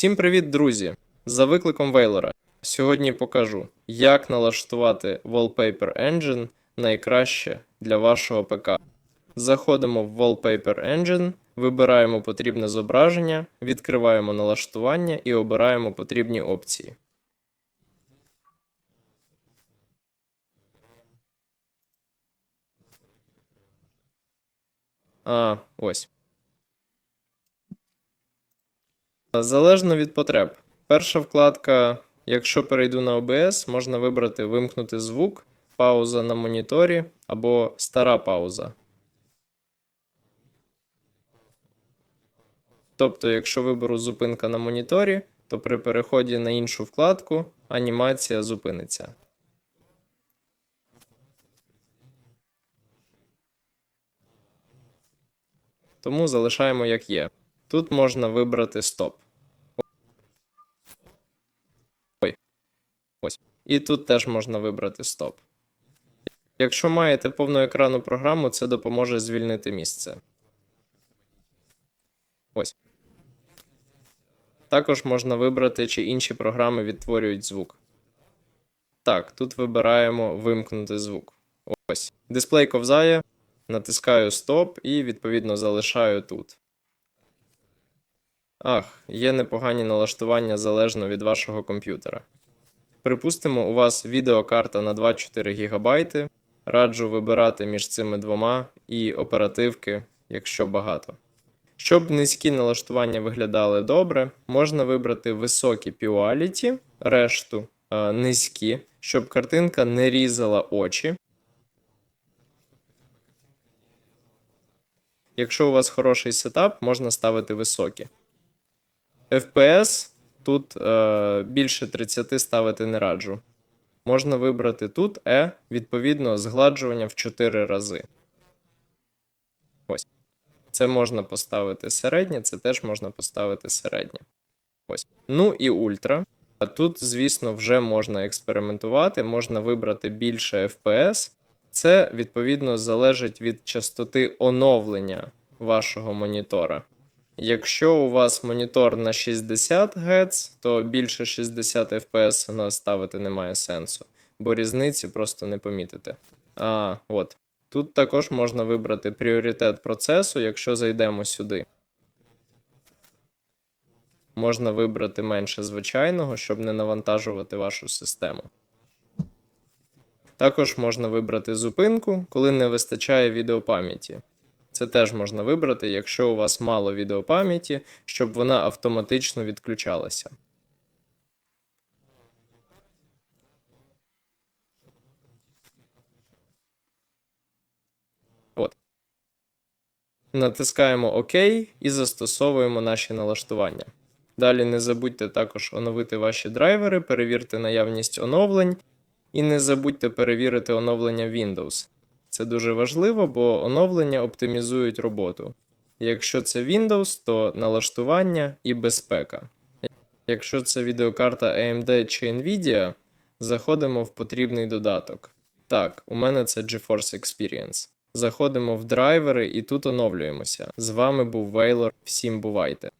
Всім привіт, друзі! За викликом Вейлора. Сьогодні покажу, як налаштувати Wallpaper Engine найкраще для вашого ПК. Заходимо в Wallpaper Engine, вибираємо потрібне зображення, відкриваємо налаштування і обираємо потрібні опції. А, ось. Залежно від потреб. Перша вкладка, якщо перейду на OBS, можна вибрати вимкнути звук, пауза на моніторі або стара пауза. Тобто, якщо виберу зупинка на моніторі, то при переході на іншу вкладку анімація зупиниться. Тому залишаємо як є. Тут можна вибрати стоп. Ой. Ось. І тут теж можна вибрати стоп. Якщо маєте повноекранну програму, це допоможе звільнити місце. Ось. Також можна вибрати, чи інші програми відтворюють звук. Так, тут вибираємо вимкнути звук. Ось. Дисплей ковзає, натискаю стоп і відповідно залишаю тут. Ах, є непогані налаштування залежно від вашого комп'ютера. Припустимо, у вас відеокарта на 24 ГБ. Раджу вибирати між цими двома і оперативки, якщо багато. Щоб низькі налаштування виглядали добре, можна вибрати високі Purality, решту е, низькі, щоб картинка не різала очі. Якщо у вас хороший сетап, можна ставити високі. FPS тут е, більше 30 ставити не раджу. Можна вибрати тут E, відповідно, згладжування в 4 рази. Ось. Це можна поставити середнє, це теж можна поставити середнє. Ось. Ну і ультра. А тут, звісно, вже можна експериментувати, можна вибрати більше FPS. Це, відповідно, залежить від частоти оновлення вашого монітора. Якщо у вас монітор на 60 Гц, то більше 60 FPS на ставити немає сенсу, бо різниці просто не помітите. А, от. Тут також можна вибрати пріоритет процесу, якщо зайдемо сюди. Можна вибрати менше звичайного, щоб не навантажувати вашу систему. Також можна вибрати зупинку, коли не вистачає відеопам'яті. Це теж можна вибрати, якщо у вас мало відеопам'яті, щоб вона автоматично відключалася. От. Натискаємо ОК і застосовуємо наші налаштування. Далі не забудьте також оновити ваші драйвери, перевірте наявність оновлень, і не забудьте перевірити оновлення Windows. Це дуже важливо, бо оновлення оптимізують роботу. Якщо це Windows, то налаштування і безпека. Якщо це відеокарта AMD чи Nvidia, заходимо в потрібний додаток. Так, у мене це GeForce Experience. Заходимо в драйвери і тут оновлюємося. З вами був Вейлор. Всім бувайте!